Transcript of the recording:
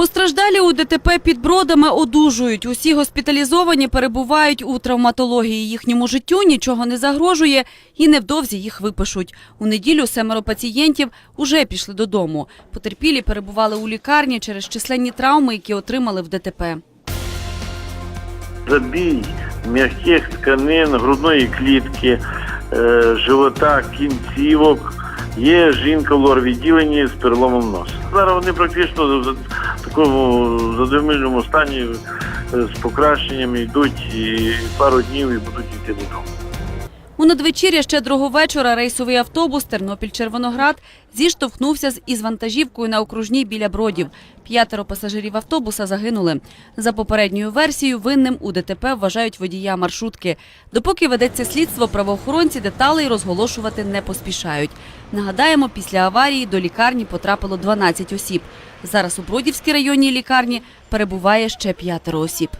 Постраждалі у ДТП під бродами одужують. Усі госпіталізовані перебувають у травматології. Їхньому життю нічого не загрожує і невдовзі їх випишуть. У неділю семеро пацієнтів уже пішли додому. Потерпілі перебували у лікарні через численні травми, які отримали в ДТП. забій м'яких тканин, грудної клітки, е, живота, кінцівок. Є жінка в лор-відділенні з переломом носа. Зараз вони практично такому задовільному стані е, з покращенням йдуть і пару днів і будуть йти додому. У надвечір'я щедрого вечора рейсовий автобус Тернопіль-Червоноград зіштовхнувся з із вантажівкою на окружній біля бродів. П'ятеро пасажирів автобуса загинули. За попередньою версією, винним у ДТП вважають водія маршрутки. Допоки ведеться слідство, правоохоронці деталей розголошувати не поспішають. Нагадаємо, після аварії до лікарні потрапило 12 осіб. Зараз у Бродівській районній лікарні перебуває ще п'ятеро осіб.